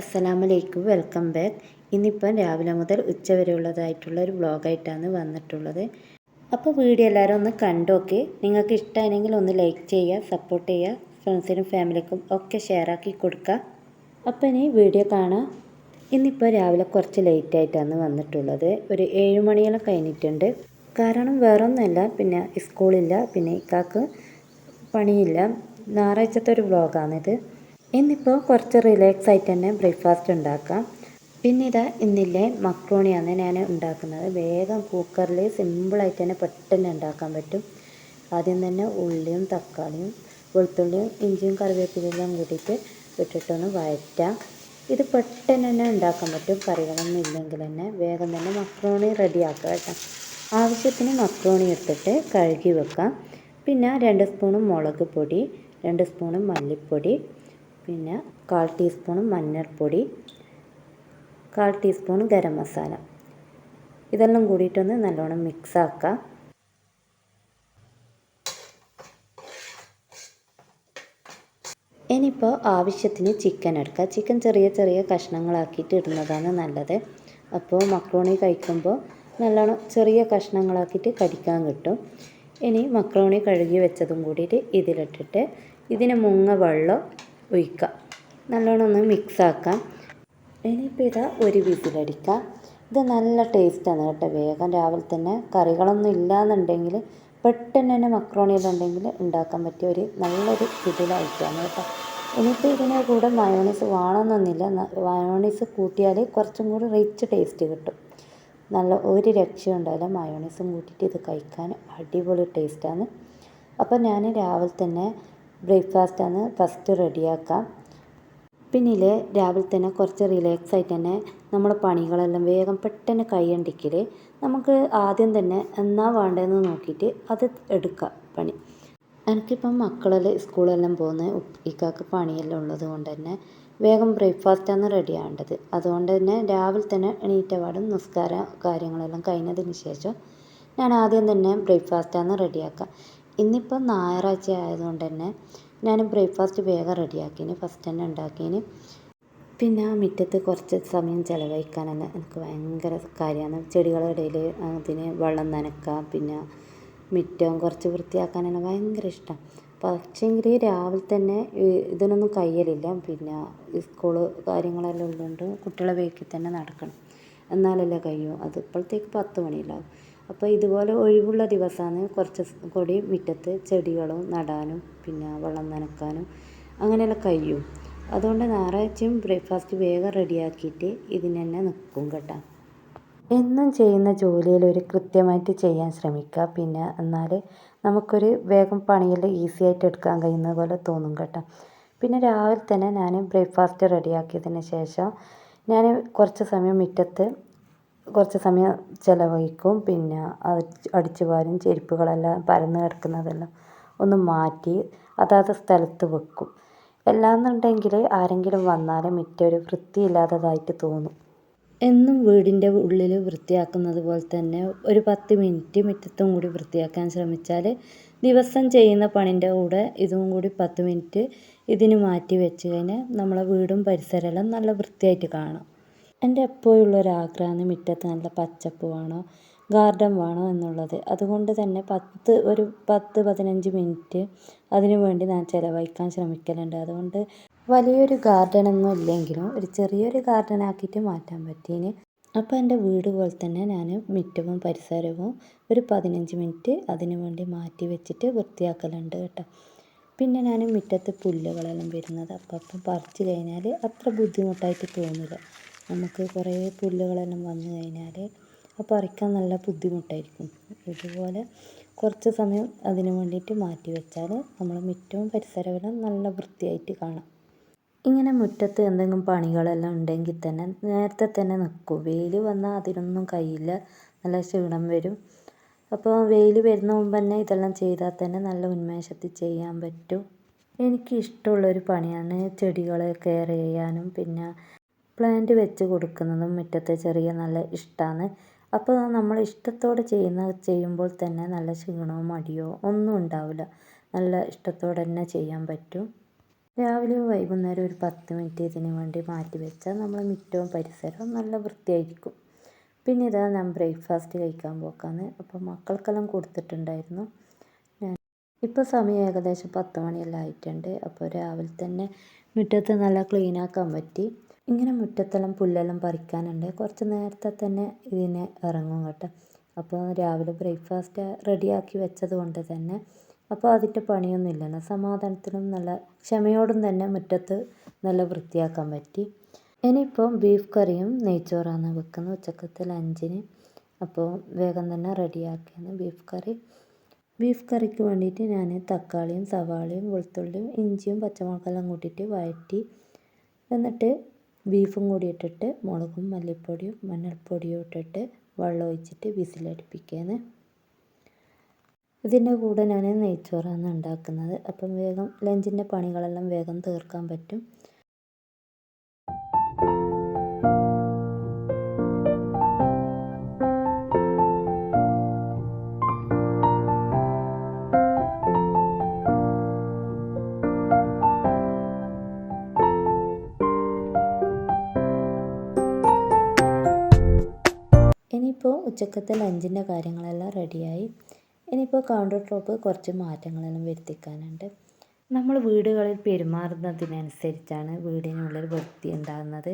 അസ്സലാമലൈക്കും. Welcome back. ഇന്നിപ്പം രാവിലെ മുതൽ ഉച്ച വരെ ഉള്ളതായിട്ടുള്ള ഒരു വ്ളോഗായിട്ടാണ് വന്നിട്ടുള്ളത്. അപ്പോൾ വീഡിയോ എല്ലാവരും ഒന്ന് കണ്ടോക്കെ. നിങ്ങൾക്ക് ഇഷ്ടമാണെങ്കിൽ ഒന്ന് ലൈക്ക് ചെയ്യുക സപ്പോർട്ട് ചെയ്യുക ഫ്രണ്ട്സിനും ഫാമിലിക്കും ഒക്കെ ഷെയർ ആക്കി കൊടുക്കുക. അപ്പോൾ ഇനി വീഡിയോ കാണാം. ഇന്നിപ്പോൾ രാവിലെ കുറച്ച് ലേറ്റായിട്ടാണ് വന്നിട്ടുള്ളത്. ഒരു ഏഴ് മണിയെല്ലാം കഴിഞ്ഞിട്ടുണ്ട്. കാരണം വേറൊന്നുമല്ല. പിന്നെ സ്കൂളില്ല. പിന്നെ ഇക്കാക്ക് പണിയില്ല. ഞായറാഴ്ചത്തെ ഒരു വ്ളോഗാണിത്. ഇന്നിപ്പോൾ കുറച്ച് റിലാക്സ് ആയിട്ട് തന്നെ ബ്രേക്ക്ഫാസ്റ്റ് ഉണ്ടാക്കാം. പിന്നെ ഇതാ ഇന്നില്ലേ മക്രോണിയാണ് ഞാൻ ഉണ്ടാക്കുന്നത്. വേഗം കുക്കറിൽ സിമ്പിളായിട്ട് തന്നെ പെട്ടെന്ന് ഉണ്ടാക്കാൻ പറ്റും. ആദ്യം തന്നെ ഉള്ളിയും തക്കാളിയും വെളുത്തുള്ളിയും ഇഞ്ചിയും കറിവേപ്പിലെല്ലാം കൂട്ടിയിട്ട് ഇട്ടിട്ടൊന്ന് വഴറ്റാം. ഇത് പെട്ടെന്ന് തന്നെ ഉണ്ടാക്കാൻ പറ്റും. കറികളൊന്നും ഇല്ലെങ്കിൽ തന്നെ വേഗം തന്നെ മക്രോണി റെഡിയാക്കുക കേട്ടോ. ആവശ്യത്തിന് മക്രോണി എടുത്തിട്ട് കഴുകി വെക്കാം. പിന്നെ രണ്ട് സ്പൂണ് മുളക് പൊടി രണ്ട് സ്പൂണ് മല്ലിപ്പൊടി പിന്നെ കാൽ ടീസ്പൂൺ മഞ്ഞൾപ്പൊടി കാൽ ടീസ്പൂൺ ഗരം മസാല. ഇതെല്ലാം കൂടിയിട്ടൊന്ന് നല്ലോണം മിക്സ് ആക്കാം ഇനിയിപ്പോൾ ആവശ്യത്തിന് ചിക്കൻ എടുക്കുക ചിക്കൻ ചെറിയ ചെറിയ കഷ്ണങ്ങളാക്കിയിട്ട് ഇടുന്നതാണ് നല്ലത്. അപ്പോൾ മക്രോണി കഴിക്കുമ്പോൾ നല്ലോണം ചെറിയ കഷ്ണങ്ങളാക്കിയിട്ട് കടിക്കാൻ കിട്ടും. ഇനി മക്രോണി കഴുകി വെച്ചതും കൂടിയിട്ട് ഇതിലിട്ടിട്ട് ഇതിന് മുങ്ങ വെള്ളം ഒഴിക്കുക നല്ലോണം ഒന്ന് മിക്സ് ആക്കാം. ഇനിയിപ്പോൾ ഇത് ഒരു വിസിലടിക്കാം. ഇത് നല്ല ടേസ്റ്റാണ് കേട്ടോ വേഗം. രാവിലെ തന്നെ കറികളൊന്നും ഇല്ലയെന്നുണ്ടെങ്കിൽ പെട്ടെന്ന് തന്നെ മക്രോണിയിലുണ്ടെങ്കിൽ ഉണ്ടാക്കാൻ പറ്റിയ ഒരു നല്ലൊരു ഇതിലായിട്ടാണ് കേട്ടോ. ഇനിയിപ്പോൾ ഇതിനെ കൂടെ മയോണീസ് വേണമെന്നൊന്നുമില്ല. മയോണീസ് കൂട്ടിയാൽ കുറച്ചും കൂടി റിച്ച് ടേസ്റ്റ് കിട്ടും. നല്ല ഒരു രക്ഷയും ഉണ്ടാവില്ല മയോണീസും കൂട്ടിയിട്ട് ഇത് കഴിക്കാൻ അടിപൊളി ടേസ്റ്റാണ് അപ്പോൾ ഞാൻ രാവിലെ തന്നെ ബ്രേക്ക്ഫാസ്റ്റാണ് ഫസ്റ്റ് റെഡിയാക്കാം. പിന്നിലെ രാവിലെ തന്നെ കുറച്ച് റിലാക്സ് ആയിട്ട് തന്നെ നമ്മൾ പണികളെല്ലാം വേഗം പെട്ടെന്ന് കൈയണ്ടിക്കൽ നമുക്ക് ആദ്യം തന്നെ എന്നാ വേണ്ടതെന്ന് നോക്കിയിട്ട് അത് എടുക്കുക പണി. എനിക്കിപ്പം മക്കളെല്ലാം സ്കൂളെല്ലാം പോകുന്ന ഇക്കാക്ക് പണിയെല്ലാം ഉള്ളത് കൊണ്ട് തന്നെ വേഗം ബ്രേക്ക്ഫാസ്റ്റാണ് റെഡി ആവേണ്ടത് അതുകൊണ്ട് തന്നെ രാവിലെ തന്നെ എണീറ്റ പാടും നിസ്കാര കാര്യങ്ങളെല്ലാം കഴിഞ്ഞതിന് ശേഷം ഞാൻ ആദ്യം തന്നെ ബ്രേക്ക്ഫാസ്റ്റാണ് റെഡിയാക്കുക ഇന്നിപ്പം ഞായറാഴ്ച ആയതുകൊണ്ട് തന്നെ ഞാൻ ബ്രേക്ക്ഫാസ്റ്റ് വേഗം റെഡിയാക്കിന് ഫസ്റ്റ് തന്നെ ഉണ്ടാക്കിന് പിന്നെ ആ മുറ്റത്ത് കുറച്ച് സമയം ചിലവഴിക്കാൻ തന്നെ എനിക്ക് ഭയങ്കര കാര്യമാണ്. ചെടികളുടെ ഇടയിൽ അതിന് വെള്ളം നനക്കാം പിന്നെ മുറ്റം കുറച്ച് വൃത്തിയാക്കാൻ തന്നെ ഭയങ്കര ഇഷ്ടം. പക്ഷേങ്കിൽ രാവിലെ തന്നെ ഇതിനൊന്നും കയ്യലില്ല. പിന്നെ സ്കൂൾ കാര്യങ്ങളെല്ലാം ഉള്ളതുകൊണ്ട് കുട്ടികളെ വേക്കിൽ തന്നെ നടക്കണം. എന്നാലല്ലേ കഴിയൂ. അത് ഇപ്പോഴത്തേക്ക് പത്ത് മണിയിലാവും അപ്പോൾ ഇതുപോലെ ഒഴിവുള്ള ദിവസമാണ് കുറച്ച് കൂടി മുറ്റത്ത് ചെടികളും നടാനും പിന്നെ വെള്ളം നനക്കാനും അങ്ങനെയെല്ലാം കഴിയും. അതുകൊണ്ട് ഞായറാഴ്ചയും ബ്രേക്ക്ഫാസ്റ്റ് വേഗം റെഡിയാക്കിയിട്ട് ഇതിന് തന്നെ നിൽക്കും കേട്ടോ. എന്നും ചെയ്യുന്ന ജോലിയിൽ ഒരു കൃത്യമായിട്ട് ചെയ്യാൻ ശ്രമിക്കുക. പിന്നെ എന്നാൽ നമുക്കൊരു വേഗം പണിയെല്ലാം ഈസി ആയിട്ട് എടുക്കാൻ കഴിയുന്ന പോലെ തോന്നും കേട്ടോ. പിന്നെ രാവിലെ തന്നെ ഞാൻ ബ്രേക്ക്ഫാസ്റ്റ് റെഡിയാക്കിയതിന് ശേഷം ഞാൻ കുറച്ച് സമയം മുറ്റത്ത് കുറച്ച് സമയം ചിലവഴിക്കും. പിന്നെ അടിച്ചു വാരും. ചെരുപ്പുകളെല്ലാം പരന്ന് കിടക്കുന്നതെല്ലാം ഒന്ന് മാറ്റി അതാത് സ്ഥലത്ത് വെക്കും. അല്ലാന്നുണ്ടെങ്കിൽ ആരെങ്കിലും വന്നാൽ മുറ്റം ഒരു വൃത്തിയില്ലാത്തതായിട്ട് തോന്നും. എന്നും വീടിന്റെ ഉള്ളിൽ വൃത്തിയാക്കുന്നത് പോലെ തന്നെ ഒരു പത്ത് മിനിറ്റ് മുറ്റത്തും കൂടി വൃത്തിയാക്കാൻ ശ്രമിച്ചാൽ ദിവസം ചെയ്യുന്ന പണിന്റെ കൂടെ ഇതും കൂടി പത്ത് മിനിറ്റ് ഇതിന് മാറ്റി വെച്ച് കഴിഞ്ഞാൽ നമ്മളെ വീടും പരിസരമെല്ലാം നല്ല വൃത്തിയായിട്ട് കാണാം. എന്റെ എപ്പോഴുള്ള ഒരു ആഗ്രഹമാണ് മുറ്റത്ത് നല്ല പച്ചപ്പ് വേണോ ഗാർഡൻ വേണോ എന്നുള്ളത്. അതുകൊണ്ട് തന്നെ പത്ത് ഒരു പത്ത് പതിനഞ്ച് മിനിറ്റ് അതിനു വേണ്ടി ഞാൻ ചിലവഴിക്കാൻ ശ്രമിക്കലുണ്ട്. അതുകൊണ്ട് വലിയൊരു ഗാർഡനൊന്നും ഇല്ലെങ്കിലും ഒരു ചെറിയൊരു ഗാർഡൻ ആക്കിയിട്ട് മാറ്റാൻ പറ്റീന്. അപ്പോൾ എന്റെ വീട് പോലെ തന്നെ ഞാൻ മുറ്റവും പരിസരവും ഒരു പതിനഞ്ച് മിനിറ്റ് അതിനു വേണ്ടി മാറ്റി വെച്ചിട്ട് വൃത്തിയാക്കലുണ്ട് കേട്ടോ. പിന്നെ ഞാൻ മുറ്റത്ത് പുല്ലുകളെല്ലാം വരുന്നത് അപ്പം അപ്പം പറിച്ച് കഴിഞ്ഞാൽ അത്ര ബുദ്ധിമുട്ടായിട്ട് തോന്നില്ല നമുക്ക് കുറേ പുല്ലുകളെല്ലാം വന്നു കഴിഞ്ഞാൽ അത് പറിക്കാൻ നല്ല ബുദ്ധിമുട്ടായിരിക്കും. ഇതുപോലെ കുറച്ച് സമയം അതിന് വേണ്ടിയിട്ട് മാറ്റി വെച്ചാൽ നമ്മൾ മുറ്റവും പരിസരവും നല്ല വൃത്തിയായിട്ട് കാണാം. ഇങ്ങനെ മുറ്റത്ത് എന്തെങ്കിലും പണികളെല്ലാം ഉണ്ടെങ്കിൽ തന്നെ നേരത്തെ തന്നെ നിൽക്കും വെയിൽ വന്നാൽ അതിനൊന്നും കഴിയില്ല. നല്ല ക്ഷീണം വരും. അപ്പോൾ വെയിൽ വരുന്ന മുമ്പ് തന്നെ ഇതെല്ലാം ചെയ്താൽ തന്നെ നല്ല ഉന്മേഷത്തിൽ ചെയ്യാൻ പറ്റും. എനിക്ക് ഇഷ്ടമുള്ളൊരു പണിയാണ് ചെടികളെ കെയർ ചെയ്യാനും. പിന്നെ പ്ലാന്റ് വെച്ച് കൊടുക്കുന്നതും മുറ്റത്ത് ചെറിയ നല്ല ഇഷ്ടമാണ് അപ്പോൾ നമ്മൾ ഇഷ്ടത്തോടെ ചെയ്യുന്ന ചെയ്യുമ്പോൾ തന്നെ നല്ല ക്ഷീണമോ മടിയോ ഒന്നും ഉണ്ടാവില്ല. നല്ല ഇഷ്ടത്തോടെ തന്നെ ചെയ്യാൻ പറ്റും. രാവിലെ വൈകുന്നേരം ഒരു പത്ത് മിനിറ്റ് ഇതിന് വേണ്ടി മാറ്റി വെച്ചാൽ നമ്മളെ മുറ്റവും പരിസരവും നല്ല വൃത്തിയായിരിക്കും. പിന്നെ ഇതാ ഞാൻ ബ്രേക്ക്ഫാസ്റ്റ് കഴിക്കാൻ പോക്കാന്ന്. അപ്പോൾ മക്കൾക്കെല്ലാം കൊടുത്തിട്ടുണ്ടായിരുന്നു. ഞാൻ ഇപ്പോൾ സമയം ഏകദേശം പത്ത് മണിയെല്ലാം ആയിട്ടുണ്ട്. അപ്പോൾ രാവിലെ തന്നെ മുറ്റത്ത് നല്ല ക്ലീനാക്കാൻ പറ്റി. ഇങ്ങനെ മുറ്റത്തെല്ലാം പുല്ലെല്ലാം പറിക്കാനുണ്ട്. കുറച്ച് നേരത്തെ തന്നെ ഇതിന് ഇറങ്ങും കേട്ടോ. അപ്പോൾ രാവിലെ ബ്രേക്ക്ഫാസ്റ്റ് റെഡിയാക്കി വെച്ചത് കൊണ്ട് തന്നെ അപ്പോൾ അതിന്റെ പണിയൊന്നും ഇല്ലല്ലോ. സമാധാനത്തിലും നല്ല ക്ഷമയോടും തന്നെ മുറ്റത്ത് നല്ല വൃത്തിയാക്കാൻ പറ്റി. ഇനിയിപ്പോൾ ബീഫ് കറിയും നെയ്ച്ചോറാണ് വെക്കുന്നത്. ഉച്ചക്കത്തെ ലഞ്ചിന്. അപ്പോൾ വേഗം തന്നെ റെഡിയാക്കിയാണ് ബീഫ് കറി. ബീഫ് കറിക്ക് വേണ്ടിയിട്ട് ഞാൻ തക്കാളിയും സവാളയും വെളുത്തുള്ളിയും ഇഞ്ചിയും പച്ചമുളകെല്ലാം കൂട്ടിയിട്ട് വഴറ്റി. എന്നിട്ട് ബീഫും കൂടി ഇട്ടിട്ട് മുളകും മല്ലിപ്പൊടിയും മഞ്ഞൾപ്പൊടിയും ഇട്ടിട്ട് വെള്ളം ഒഴിച്ചിട്ട് വിസിലടിപ്പിക്കുകയാണ്. ഇതിന്റെ കൂടെ ഞാൻ നെയ്ച്ചോറാണ് ഉണ്ടാക്കുന്നത്. അപ്പം വേഗം ലഞ്ചിന്റെ പണികളെല്ലാം വേഗം തീർക്കാൻ പറ്റും. ഇനിയിപ്പോൾ ഉച്ചക്കത്തെ ലഞ്ചിന്റെ കാര്യങ്ങളെല്ലാം റെഡിയായി ഇനിയിപ്പോൾ കൗണ്ടർ ടോപ്പ് കുറച്ച് മാറ്റങ്ങളെല്ലാം വരുത്തിക്കാനുണ്ട്. നമ്മൾ വീടുകളിൽ പെരുമാറുന്നതിനനുസരിച്ചാണ് വീടിനുള്ളിൽ വൃത്തി ഉണ്ടാകുന്നത്.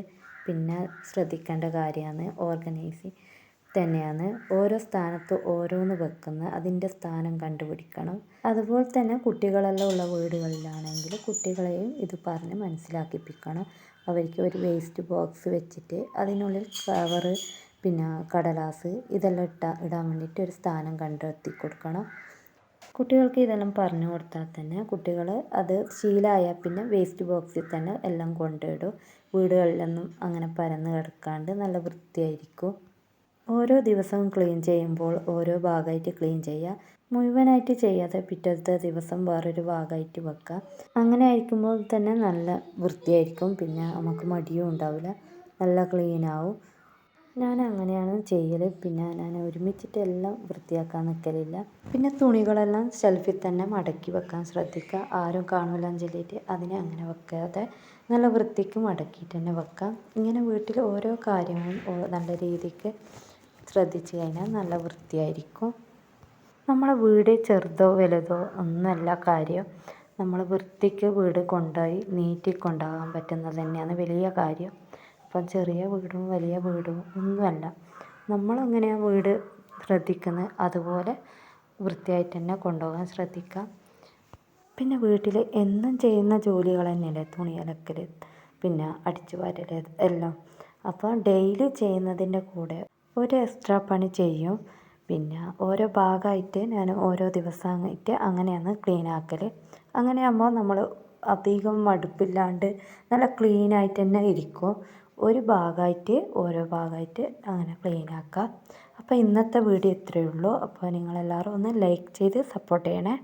പിന്നെ ശ്രദ്ധിക്കേണ്ട കാര്യമാണ് ഓർഗനൈസിങ് തന്നെയാണ്. ഓരോ സ്ഥാനത്ത് ഓരോന്ന് വെക്കുന്ന അതിന്റെ സ്ഥാനം കണ്ടുപിടിക്കണം. അതുപോലെ തന്നെ കുട്ടികളെല്ലാം ഉള്ള വീടുകളിലാണെങ്കിൽ കുട്ടികളെയും ഇത് പറഞ്ഞ് മനസ്സിലാക്കിപ്പിക്കണം. അവർക്ക് ഒരു വേസ്റ്റ് ബോക്സ് വെച്ചിട്ട് അതിനുള്ളിൽ കവറ് പിന്നെ കടലാസ് ഇതെല്ലാം ഇട്ടാൽ ഇടാൻ വേണ്ടിയിട്ട് ഒരു സ്ഥാനം കണ്ടെത്തി കൊടുക്കണം. കുട്ടികൾക്ക് ഇതെല്ലാം പറഞ്ഞു കൊടുത്താൽ തന്നെ കുട്ടികൾ അത് ശീലമായാൽ പിന്നെ വേസ്റ്റ് ബോക്സിൽ തന്നെ എല്ലാം കൊണ്ടിടും വീടുകളിലൊന്നും അങ്ങനെ പരന്ന് കിടക്കാണ്ട് നല്ല വൃത്തിയായിരിക്കും. ഓരോ ദിവസവും ക്ലീൻ ചെയ്യുമ്പോൾ ഓരോ ഭാഗമായിട്ട് ക്ലീൻ ചെയ്യുക. മുഴുവനായിട്ട് ചെയ്യാതെ പിറ്റത്തെ ദിവസം വേറൊരു ഭാഗമായിട്ട് വെക്കുക. അങ്ങനെ ആയിരിക്കുമ്പോൾ തന്നെ നല്ല വൃത്തിയായിരിക്കും. പിന്നെ നമുക്ക് മടിയും ഉണ്ടാവില്ല. നല്ല ക്ലീനാവും ഞാൻ അങ്ങനെയാണ് ചെയ്യൽ പിന്നെ ഞാൻ ഒരുമിച്ചിട്ട് എല്ലാം വൃത്തിയാക്കാൻ നിൽക്കലില്ല പിന്നെ തുണികളെല്ലാം ഷെൽഫിൽ തന്നെ മടക്കി വെക്കാൻ ശ്രദ്ധിക്കുക ആരും കാണൂല ചൊല്ലിയിട്ട് അതിനെ അങ്ങനെ വെക്കാതെ നല്ല വൃത്തിക്ക് മടക്കിയിട്ട് തന്നെ വെക്കാം. ഇങ്ങനെ വീട്ടിൽ ഓരോ കാര്യങ്ങളും നല്ല രീതിക്ക് ശ്രദ്ധിച്ചു കഴിഞ്ഞാൽ നല്ല വൃത്തിയായിരിക്കും. നമ്മളെ വീട് ചെറുതോ വലുതോ ഒന്നല്ല കാര്യം. നമ്മൾ വൃത്തിക്ക് വീട് കൊണ്ടുപോയി നീറ്റി കൊണ്ടുപോകാൻ പറ്റുന്നത് തന്നെയാണ് വലിയ കാര്യം. അപ്പം ചെറിയ വീടും വലിയ വീടും ഒന്നുമല്ല. നമ്മളെങ്ങനെയാണ് വീട് ശ്രദ്ധിക്കുന്നത് അതുപോലെ വൃത്തിയായിട്ട് തന്നെ കൊണ്ടുപോകാൻ ശ്രദ്ധിക്കുക പിന്നെ വീട്ടിൽ എന്നും ചെയ്യുന്ന ജോലികൾ തന്നെയല്ലേ? തുണി അലക്കൽ പിന്നെ അടിച്ചു വാരൽ എല്ലാം. അപ്പോൾ ഡെയിലി ചെയ്യുന്നതിന്റെ കൂടെ ഒരു എക്സ്ട്രാ പണി ചെയ്യും. പിന്നെ ഓരോ ഭാഗമായിട്ട് ഞാൻ ഓരോ ദിവസമായിട്ട് അങ്ങനെയാണ് ക്ലീൻ ആക്കൽ അങ്ങനെയാകുമ്പോൾ നമ്മൾ അധികം മടുപ്പില്ലാണ്ട് നല്ല ക്ലീനായിട്ട് തന്നെ ഇരിക്കും. ഒരു ഭാഗമായിട്ട് ഓരോ ഭാഗമായിട്ട് അങ്ങനെ ക്ലീൻ ആക്കുക അപ്പോൾ ഇന്നത്തെ വീഡിയോ ഇത്രയേ ഉള്ളൂ. അപ്പോൾ നിങ്ങളെല്ലാവരും ഒന്ന് ലൈക്ക് ചെയ്ത് സപ്പോർട്ട് ചെയ്യണേ.